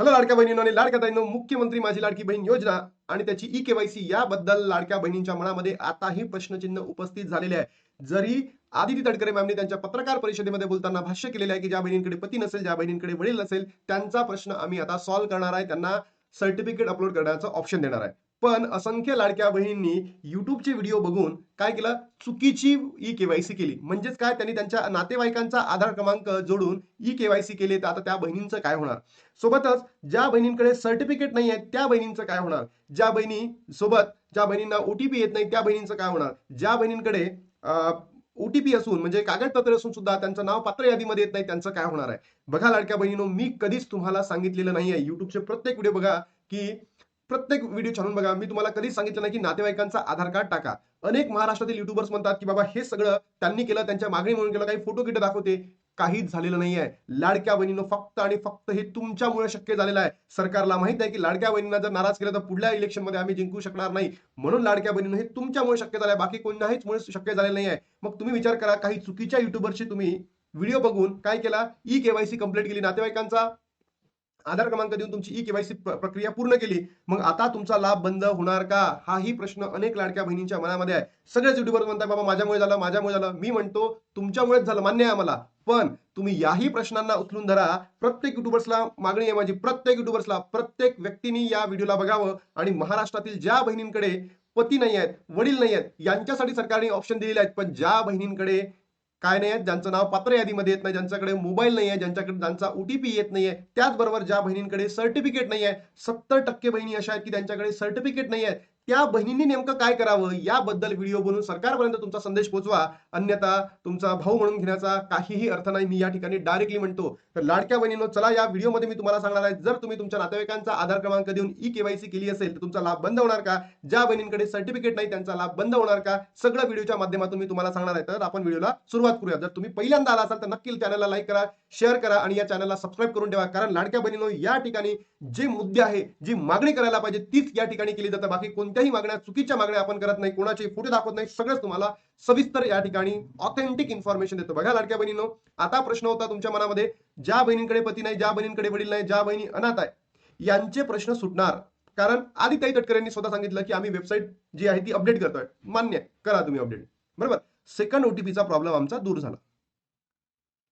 Hello लाडक्या बहिणी आणि लाडक्या ताईनो मुख्यमंत्री माझी लाडकी बहीण योजना आणि त्याची ई केवायसी याबद्दल लाडक्या बहिणींच्या मनामध्ये आताही प्रश्नचिन्ह उपस्थित झालेले आहे. जरी आदिती तडकरे मॅमने त्यांच्या पत्रकार परिषदेमध्ये बोलताना भाष्य केलेलं आहे की ज्या बहिणींकडे पती नसेल ज्या बहिणींकडे वडील नसेल त्यांचा प्रश्न आम्ही आता सॉल्व्ह करणार आहे. त्यांना सर्टिफिकेट अपलोड करण्याचं ऑप्शन देणार आहे. पण असंख्य लाडक्या बहिणींनी युट्यूबचे व्हिडिओ बघून काय केलं? चुकीची ई केवायसी केली. म्हणजेच काय? त्यांनी त्यांच्या नातेवाईकांचा आधार क्रमांक जोडून ई केवायसी केले. तर आता त्या बहिणींचं काय होणार? सोबतच ज्या बहिणींकडे सर्टिफिकेट नाही आहे त्या बहिणींचं काय होणार? ज्या बहिणी सोबत ज्या बहिणींना ओटीपी येत नाही त्या बहिणींचं काय होणार? ज्या बहिणींकडे ओटीपी असून म्हणजे कागदपत्र असून सुद्धा त्यांचं नाव पात्र यादीमध्ये येत नाही त्यांचं काय होणार आहे? बघा लाडक्या बहिणीनो मी कधीच तुम्हाला सांगितलेलं नाही आहे युट्यूबचे प्रत्येक व्हिडिओ बघा की प्रत्येक व्हिडिओ छानून बघा मी तुम्हाला कधीच सांगितलं नाही की नातेवाईकांचा आधार कार्ड टाका. अनेक महाराष्ट्रातील युट्यूबर्स म्हणतात की बाबा हे सगळं त्यांनी केलं त्यांच्या मागणी म्हणून केलं काही फोटो किट दाखवते. काहीच झालेलं नाही आहे. लाडक्या बहिणीनं फक्त आणि फक्त हे तुमच्यामुळे शक्य झालेलं आहे. सरकारला माहीत आहे की लाडक्या बहिणींना जर नाराज केलं तर पुढल्या इलेक्शनमध्ये आम्ही जिंकू शकणार नाही. म्हणून लाडक्या बहिणीनं हे तुमच्यामुळे शक्य झालं आहे बाकी कोणाहीच मुळे शक्य झालेलं नाही आहे. मग तुम्ही विचार करा काही चुकीच्या युट्यूबरची तुम्ही व्हिडिओ बघून काय केला? ई केवायसी कंप्लीट केली. नातेवाईकांचा आधार क्रमांक देऊन तुमची ई केवायसी प्रक्रिया पूर्ण केली मग आता तुमचा लाभ बंद होणार का? हाही प्रश्न अनेक लाडक्या बहिणींच्या मनामध्ये आहे. सगळेच युट्यूबर म्हणतात बाबा माझ्यामुळे झालं माझ्यामुळे झालं. मी म्हणतो तुमच्यामुळेच झालं मान्य आहे आम्हाला. पण तुम्ही याही प्रश्नांना उचलून धरा. प्रत्येक युट्यूबर्सला मागणी आहे माझी प्रत्येक युट्यूबर्सला प्रत्येक व्यक्तीने या व्हिडिओला बघावं. आणि महाराष्ट्रातील ज्या बहिणींकडे पती नाही आहेत वडील नाही आहेत यांच्यासाठी सरकारने ऑप्शन दिलेले आहेत. पण ज्या बहिणींकडे काय नाही आहेत ज्यांचं नाव पात्र यादीमध्ये येत नाही ज्यांच्याकडे मोबाईल नाही आहे ज्यांच्याकडे ज्यांचा ओटीपी येत नाहीये त्याचबरोबर ज्या बहिणींकडे सर्टिफिकेट नाही आहे सत्तर टक्के बहिणी अशा आहेत की त्यांच्याकडे सर्टिफिकेट नाही आहे. त्या बहिणींनी नेमकं काय करावं? याबद्दल व्हिडिओ बनवून सरकारपर्यंत तुमचा संदेश पोहोचवा अन्यथा तुमचा भाऊ म्हणून घेण्याचा काहीही अर्थ नाही. मी या ठिकाणी डायरेक्टली म्हणतो. तर लाडक्या बहिणींनो चला या व्हिडिओमध्ये मी तुम्हाला सांगणार आहे. जर तुम्ही तुमच्या नातेवाईकांचा आधार क्रमांक देऊन ई केवायसी केली असेल तर तुमचा लाभ बंद होणार का? ज्या बहिणींकडे सर्टिफिकेट नाही त्यांचा लाभ बंद होणार का? सगळं व्हिडिओच्या माध्यमातून मी तुम्हाला सांगणार आहे. तर आपण व्हिडिओला सुरुवात करूया. जर तुम्ही पहिल्यांदा आला असाल तर नक्की चॅनलला लाईक करा शेअर करा आणि या चॅनलला सबस्क्राईब करून ठेवा. कारण लाडक्या बहिणीनो या ठिकाणी जे मुद्दे आहे जी मागणी करायला पाहिजे तीच या ठिकाणी केली जाते. बाकी कोण कोणत्याही मागण्या चुकीच्या मागण्या आपण करत नाही कोणाचे फोटो दाखवत नाही सगळंच तुम्हाला सविस्तर या ठिकाणी ऑथेंटिक इन्फॉर्मेशन देतो. बघा लाडक्या बहिणीनो आता प्रश्न होता तुमच्या मनामध्ये ज्या बहिणींकडे पती नाही ज्या बहिणींकडे वडील नाही ज्या बहिणी अनाथ आहे यांचे प्रश्न सुटणार. कारण आदिताई तटकरे यांनी स्वतः सांगितलं की आम्ही वेबसाईट जी आहे ती अपडेट करतोय. मान्य आहे, करा तुम्ही अपडेट बरोबर? सेकंड ओटीपीचा प्रॉब्लेम आमचा दूर झाला.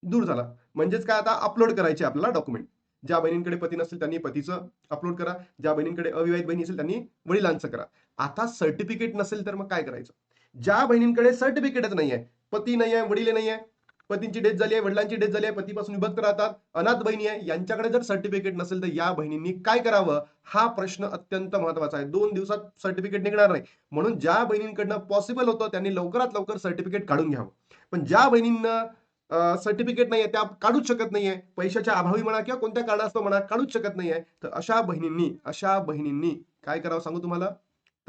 दूर झाला. म्हणजेच काय आता अपलोड करायचे आपल्याला डॉक्युमेंट ज्या बहिणींकडे पती नसेल त्यांनी पतीचं अपलोड करा. ज्या बहिणींकडे अविवाहित बहिणी असेल त्यांनी वडिलांचं करा. आता सर्टिफिकेट नसेल तर मग काय करायचं? ज्या बहिणींकडे सर्टिफिकेटच नाही आहे पती नाही आहे वडील नाही आहे पतींची डेथ झाली आहे वडिलांची डेथ झाली आहे पतीपासून विभक्त राहतात अनाथ बहिणी आहे यांच्याकडे जर सर्टिफिकेट नसेल तर या बहिणींनी काय करावं? हा प्रश्न अत्यंत महत्त्वाचा आहे. दोन दिवसात सर्टिफिकेट निघणार नाही. म्हणून ज्या बहिणींकडनं पॉसिबल होतं त्यांनी लवकरात लवकर सर्टिफिकेट काढून घ्यावं. पण ज्या बहिणींना सर्टिफिकेट नाहीये त्या काढूच शकत नाहीये. पैशाच्या अभावी म्हणा किंवा कोणत्या कारणास्तव म्हणा काढूच शकत नाहीये. तर अशा बहिणींनी अशा बहिणींनी काय करावं सांगू तुम्हाला?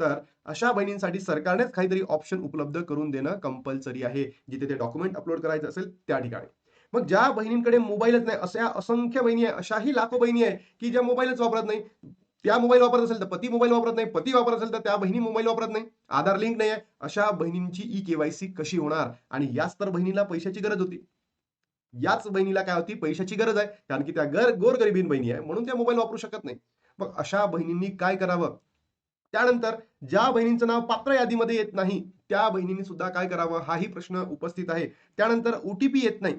तर अशा बहिणींसाठी सरकारनेच काहीतरी ऑप्शन उपलब्ध करून देणं कंपल्सरी आहे. जिथे ते डॉक्युमेंट अपलोड करायचं असेल त्या ठिकाणी. मग ज्या बहिणींकडे मोबाईलच नाही अशा असंख्य बहिणी आहे अशाही लाखो बहिणी आहे की ज्या मोबाईलच वापरत नाही त्या मोबाईल वापरत असेल तर पती मोबाईल वापरत नाही पती वापरत असेल तर त्या बहिणी मोबाईल वापरत नाही. आधार लिंक नाही आहे अशा बहिणींची ई केवायसी कशी होणार? आणि याच तर बहिणीला पैशाची गरज होती. याच बहिणीला काय होती? पैशाची गरज आहे. कारण की त्या गर गोरगरिबीन बहिणी आहे. म्हणून त्या मोबाईल वापरू शकत नाही. मग अशा बहिणींनी काय करावं? त्यानंतर ज्या बहिणींचं नाव पात्र यादीमध्ये येत नाही त्या बहिणींनी सुद्धा काय करावं? हाही प्रश्न उपस्थित आहे. त्यानंतर ओटीपी येत नाही.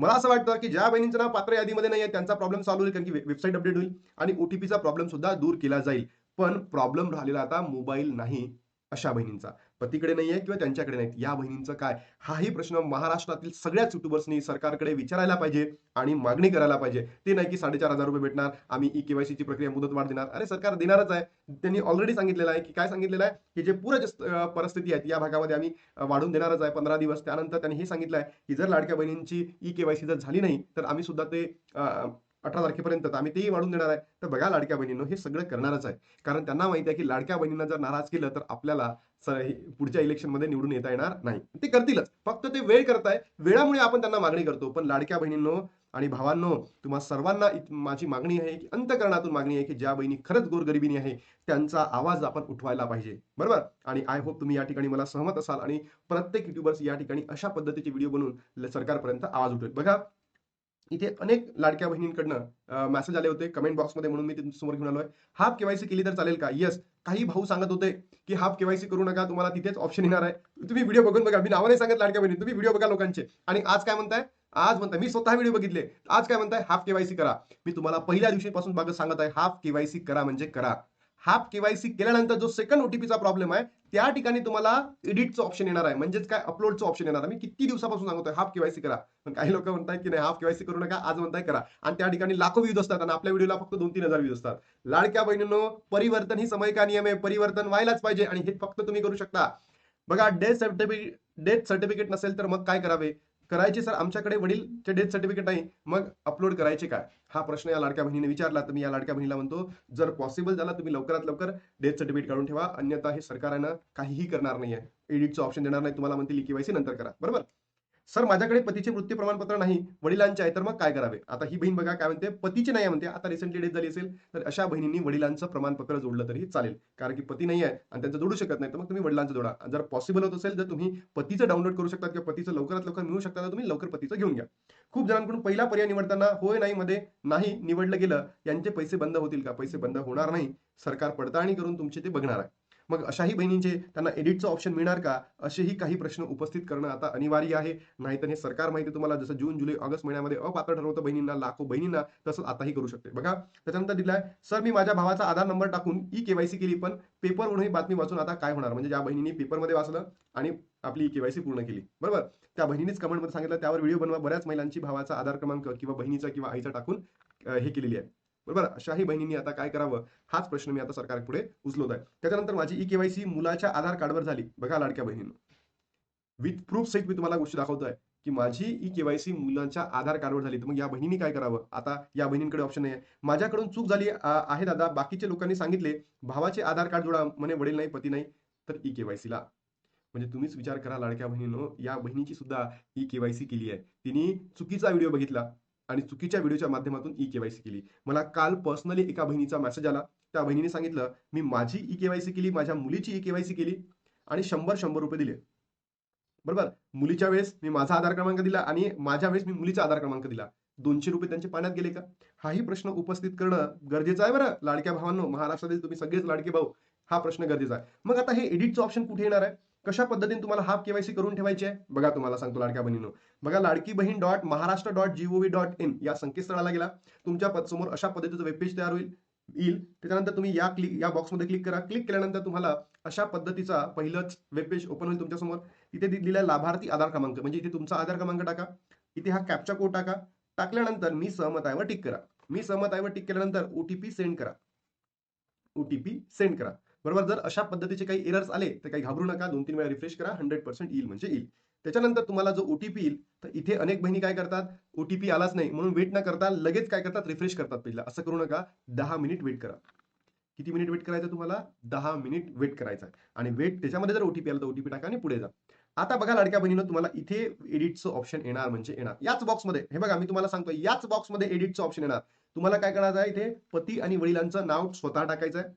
मला असं वाटतं की ज्या बहिणींचं नाव पात्र यादीमध्ये नाही आहे त्यांचा प्रॉब्लेम सॉल्व्ह होईल कारण की वेबसाईट अपडेट होईल आणि ओटीपीचा प्रॉब्लेम सुद्धा दूर केला जाईल. पण प्रॉब्लेम राहिलेला आता मोबाईल नाही अशा बहिणींचा. पतीकडे नाहीये किंवा त्यांच्याकडे नाहीत. या बहिणींचं काय? हाही प्रश्न महाराष्ट्रातील सगळ्याच युट्यूबर्सनी सरकारकडे विचारायला पाहिजे आणि मागणी करायला पाहिजे. ते नाही की साडेचार हजार रुपये भेटणार आम्ही ई केवायसीची प्रक्रिया मुदत वाढ देणार. अरे सरकार देणारच आहे. त्यांनी ऑलरेडी सांगितलेलं आहे की काय सांगितलेलं आहे? की जे पूर परिस्थिती आहेत या भागामध्ये आम्ही वाढून देणारच आहे. पंधरा दिवस. त्यानंतर त्यांनी हे सांगितलं आहे की जर लाडक्या बहिणींची ई केवायसी जर झाली नाही तर आम्ही सुद्धा ते अठरा तारखेपर्यंत तर आम्ही तेही वाढून देणार आहे. तर बघा लाडक्या बहिणींनो हे सगळं करणारच आहे. कारण त्यांना माहिती आहे की लाडक्या बहिणींना जर नाराज केलं तर आपल्याला पुढच्या इलेक्शनमध्ये निवडून येता येणार नाही. ते करतीलच. फक्त ते वेळ करताय. वेळामुळे आपण त्यांना मागणी करतो. पण लाडक्या बहिणींनो आणि भावांनो तुम्हा सर्वांना माझी मागणी आहे की अंतकरणातून मागणी आहे की ज्या बहिणी खरंच गोरगरिबीने आहे त्यांचा आवाज आपण उठवायला पाहिजे. बरोबर? आणि आय होप तुम्ही या ठिकाणी मला सहमत असाल आणि प्रत्येक युट्यूबर्स या ठिकाणी अशा पद्धतीचे व्हिडिओ बनवून सरकारपर्यंत आवाज उठवेल. बघा इथे अनेक लाडक्या बहिणींकडनं मेसेज आले होते कमेंट बॉक्समध्ये म्हणून मी समोर घेऊन आलोय. हाफ केवायसी केली तर चालेल का? येस काही भाऊ सांगत होते की हाफ केवायसी करू नका तुम्हाला तिथेच ऑप्शन येणार आहे. तुम्ही व्हिडिओ बघून बघा. मी नावाने सांगत लाडक्या बहिणी. तुम्ही व्हिडिओ बघा लोकांचे. आणि आज काय म्हणताय? आज म्हणताय मी स्वतः व्हिडिओ बघितले. आज काय म्हणताय? हाफ केवायसी करा. मी तुम्हाला पहिल्या दिवशीपासून मागं सांगत आहे हाफ केवायसी करा म्हणजे करा. हाफ केवायसी केल्यानंतर जो सेकंड ओटीपीचा प्रॉब्लेम आहे त्या ठिकाणी तुम्हाला एडिटचं ऑप्शन येणार आहे. म्हणजेच काय? अपलोडचं ऑप्शन येणार आहे. मी किती दिवसापासून सांगतोय हाफ केवायसी करा. पण काही लोक म्हणतात की नाही हाफ केवायसी करू नका आज म्हणताय करा. आणि त्या ठिकाणी लाखो व्ह्यूज असतात आणि आपल्या व्हिडिओला फक्त दोन तीन हजार व्ह्यूज असतात. लाडक्या बहिणींनो परिवर्तन ही समय का नियम आहे? परिवर्तन व्हायलाच पाहिजे आणि हे फक्त तुम्ही करू शकता. बघा डेथ सर्टिफिकेट डेथ सर्टिफिकेट नसेल तर मग काय करावे? करायचे सर? आमच्याकडे वडीलचे डेथ सर्टिफिकेट नाही. मग अपलोड करायचे काय हा प्रश्न या लाडक्या बहिणीने विचारला. तर मी या लाडक्या बहिणीला म्हणतो जर पॉसिबल झाला तुम्ही लवकरात लवकर डेथ सर्टिफिकेट काढून ठेवा. अन्यथा हे सरकारनं काहीही करणार नाहीये. एडिटचं ऑप्शन देणार नाही. तुम्हाला म्हणतील e केवायसी नंतर करा. बरोबर? सर माझ्याकडे पतीचे मृत्यू प्रमाणपत्र नाही वडिलांचे आहे तर मग काय करावे? आता ही बहीण बघा काय म्हणते पतीचे नाही म्हणते. आता रिसेंटली डेथ झाली असेल तर अशा बहिणींनी वडिलांचं प्रमाणपत्र जोडलं तरी चालेल कारण की पती नाही आहे आणि त्यांचं जोडू शकत नाही तर मग तुम्ही वडिलांचं जोडा. जर पॉसिबल होत असेल तर तुम्ही पतीचं डाउनलोड करू शकता किंवा पतीचं लवकरात लवकर मिळू शकता तर तुम्ही लवकर पतीचं घेऊन घ्या. खूप जणांकडून पहिला पर्याय निवडताना होय नाही मध्ये नाही निवडलं गेलं यांचे पैसे बंद होतील का? पैसे बंद होणार नाही. सरकार पडताळणी करून तुमचे ते बघणार आहे. मग अशाही बहिणींचे त्यांना एडिटचं ऑप्शन मिळणार का? असेही काही प्रश्न उपस्थित करणं आता अनिवार्य आहे. नाहीतर हे सरकार माहिती तुम्हाला जसं जून जुलै ऑगस्ट महिन्यामध्ये अपात्र ठरवतं बहिणींना लाखो बहिणींना तसंच आताही करू शकते. बघा त्याच्यानंतर दिलाय सर मी माझ्या भावाचा आधार नंबर टाकून ई केवायसी केली पण पेपरवरून ही बातमी वाचून आता काय होणार? म्हणजे ज्या बहिणींनी पेपरमध्ये वाचलं आणि आपली केवायसी पूर्ण केली. बरोबर? त्या बहिणीनेच कमेंटमध्ये सांगितलं त्यावर व्हिडिओ बनवा. बऱ्याच महिलांची भावाचा आधार क्रमांक किंवा बहिणीचा किंवा आईचा टाकून हे केलेली आहे. बरोबर? अशाही बहिणींनी आता काय करावं? हाच प्रश्न मी आता सरकार पुढे उचलवत आहे त्याच्यानंतर माझी ई केवायसी मुलाच्या आधार कार्डवर झाली. बघा लाडक्या बहिणीनं. विथ प्रूफ सहित मी तुम्हाला गोष्टी दाखवतोय की माझी ई केवायसी मुलांच्या आधार कार्डवर झाली. तर मग या बहिणीने काय करावं? आता या बहिणींकडे ऑप्शन नाही आहे माझ्याकडून चूक झाली आहे दादा. बाकीच्या लोकांनी सांगितले भावाचे आधार कार्ड जोडा. म्हणे वडील नाही पती नाही. तर ई केवायसीला म्हणजे तुम्हीच विचार करा लाडक्या बहिणीनं. या बहिणीची सुद्धा ई केवायसी केली आहे. तिने चुकीचा व्हिडिओ बघितला. आणि चुकीच्या व्हिडिओच्या माध्यमातून ई केवायसी केली. मला काल पर्सनली एका बहिणीचा मेसेज आला. त्या बहिणीने सांगितलं मी माझी ई केवायसी केली माझ्या मुलीची ई केवायसी केली आणि शंभर शंभर रुपये दिले. बरोबर? मुलीच्या वेळेस मी माझा आधार क्रमांक दिला आणि माझ्या वेळेस मी मुलीचा आधार क्रमांक दिला. दोनशे रुपये त्यांचे पाण्यात गेले का? हाही प्रश्न उपस्थित करणं गरजेचं आहे बरं. लाडक्या भावांनो महाराष्ट्रातील तुम्ही सगळेच लाडके भाऊ हा प्रश्न गरजेचा आहे. मग आता हे एडिटचं ऑप्शन कुठे येणार आहे? कशा पद्धतीने तुम्हाला हाफ केवायसी करून ठेवायची आहे? बघा तुम्हाला सांगतो लाडक्या बहिणीनो. बघा Ladki Bahin dot Maharashtra dot G O V dot in या संकेतस्थळाला गेला. तुमच्यासमोर अशा पद्धतीचं वेबपेज तयार होईल येईल. त्याच्यानंतर तुम्ही या क्लिक या बॉक्समध्ये क्लिक करा. क्लिक केल्यानंतर तुम्हाला अशा पद्धतीचा पहिलंच वेबपेज ओपन होईल तुमच्यासमोर इथे दिलेला लाभार्थी आधार क्रमांक. म्हणजे इथे तुमचा आधार क्रमांक टाका. इथे हा कॅपचा कोड टाका. टाकल्यानंतर मी सहमत आहे टिक करा. मी सहमत आहे टिक केल्यानंतर ओटीपी सेंड करा. ओटीपी सेंड करा. बरोबर? जर अशा पद्धतीचे काही एरर्स आले तर काही घाबरू नका. दोन तीन वेळा रिफ्रेश करा. हंड्रेड पर्सेंट येईल म्हणजे येईल. त्याच्यानंतर तुम्हाला जो ओटीपी येईल तर इथे अनेक बहिणी काय करतात? ओटीपी आलाच नाही. म्हणून वेट न करता लगेच काय करतात? रिफ्रेश करतात पहिला. असं करू नका. दहा मिनिट वेट करा. किती मिनिट वेट करायचं तुम्हाला? दहा मिनिट वेट करायचा आणि वेट त्याच्यामध्ये जर ओटीपी आला तर ओटीपी टाका आणि पुढे जा. आता बघा लाडक्या बहिणीनं तुम्हाला इथे एडिटचं ऑप्शन येणार म्हणजे येणार. याच बॉक्समध्ये हे बघा मी तुम्हाला सांगतो याच बॉक्समध्ये एडिटचं ऑप्शन येणार. तुम्हाला काय करायचं आहे इथे? पती आणि वडिलांचं नाव स्वतः टाकायचं आहे.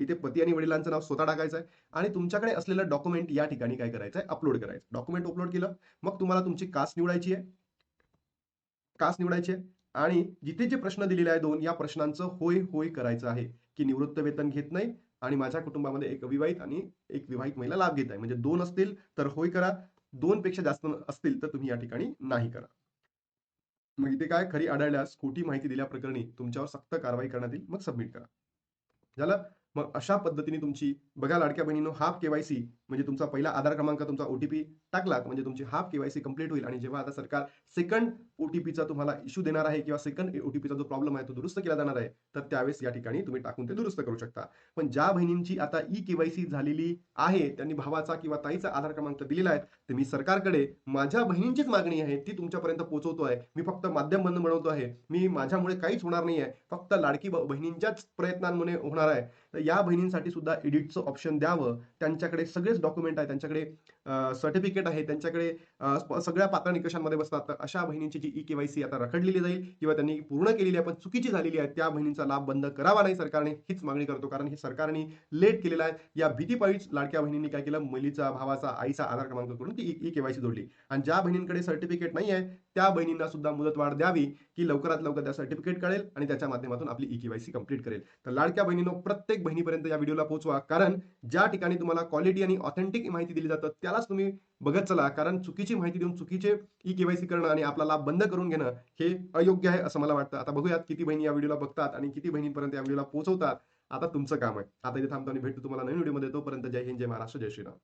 इथे पती आणि वडिलांचं नाव स्वतः टाकायचं आहे. आणि तुमच्याकडे असलेलं डॉक्युमेंट या ठिकाणी काय करायचं आहे? अपलोड करायचं डॉक्युमेंट अपलोड केलं मग तुम्हाला तुमची कास्ट निवडायची आहे. कास्ट निवडायची आहे. आणि जिथे जे प्रश्न दिलेले आहे दोन या प्रश्नांचं होय होय करायचं आहे की निवृत्त वेतन घेत नाही आणि माझ्या कुटुंबामध्ये एक अविवाहित आणि एक विवाहित महिला लाभ घेत आहे. म्हणजे दोन असतील तर होय करा. दोन पेक्षा जास्त असतील तर तुम्ही या ठिकाणी नाही करा. मग इथे काय? खरी आढळल्यास खोटी माहिती दिल्या प्रकरणी तुमच्यावर सक्त कारवाई करण्यात येईल. मग सबमिट करा. झालं? मग अशा पद्धतीने तुमची बघा लाडक्या बहिणीनो हाफ केवायसी म्हणजे तुमचा पहिला आधार क्रमांक तुमचा ओटीपी टाकला म्हणजे तुमची हाफ केवायसी कंप्लीट होईल. आणि जेव्हा आता सरकार सेकंड ओटीपीचा तुम्हाला इश्यू देणार आहे किंवा सेकंड ओटीपीचा जो प्रॉब्लेम आहे तो दुरुस्त केला जाणार आहे तर त्यावेळेस या ठिकाणी तुम्ही टाकून ते दुरुस्त करू शकता. पण ज्या बहिणींची आता ई केवायसी झालेली आहे त्यांनी भावाचा किंवा ताईचा आधार क्रमांक दिलेला आहे तर मी सरकारकडे माझ्या बहिणींचीच मागणी आहे ती तुमच्यापर्यंत पोहोचवतो आहे. मी फक्त माध्यम बंद बनवतो आहे. मी माझ्यामुळे काहीच होणार नाही आहे फक्त लाडकी बहिणींच्याच प्रयत्नांमुळे होणार आहे. तर या बहिणींसाठी सुद्धा एडिटचं ऑप्शन द्यावं. त्यांच्याकडे सगळेच डॉक्युमेंट आहे त्यांच्याकडे सर्टिफिकेट आहे त्यांच्याकडे सगळ्या पात्र निकषांमध्ये बसतात. तर अशा बहिणींची जी ई केवायसी आता रखडलेली जाईल किंवा त्यांनी पूर्ण केलेली आहे पण चुकीची झालेली आहे त्या बहिणींचा लाभ बंद करावा नाही सरकारने हीच मागणी करतो. कारण हे सरकारने लेट केलेला आहे. या भीतीपाळीच लाडक्या बहिणींनी काय केलं? मुलीचा भावाचा आईचा आधार क्रमांक करून ती ई केवायसी जोडली. आणि ज्या बहिणींकडे सर्टिफिकेट नाही आहे त्या बहिणींना सुद्धा मुदतवाढ द्यावी की लवकरात लवकर त्या सर्टिफिकेट कळेल आणि त्याच्या माध्यमातून आपली ई केवायसी कंप्लीट करेल. तर लाडक्या बहिणींनो प्रत्येक बहिणीपर्यंत या व्हिडिओला पोहोचवा. कारण ज्या ठिकाणी तुम्हाला क्वालिटी आणि ऑथेंटिक माहिती दिली जातं त्यालाच तुम्ही बघत चला कारण चुकीची माहिती देऊन चुकीचे ई केवायसी करणं आणि आपला लाभ बंद करून घेणं हे अयोग्य आहे असं मला वाटतं. आता बघूयात किती बहिणी या व्हिडिओला बघतात आणि किती बहिणींपर्यंत या व्हिडिओला पोहोचवतात. आता तुमचं काम आहे. आता इथे थांबतो आणि भेटतो तुम्हाला नवीन व्हिडिओमध्ये. तोपर्यंत जय हिंद जय महाराष्ट्र जय श्रीराम.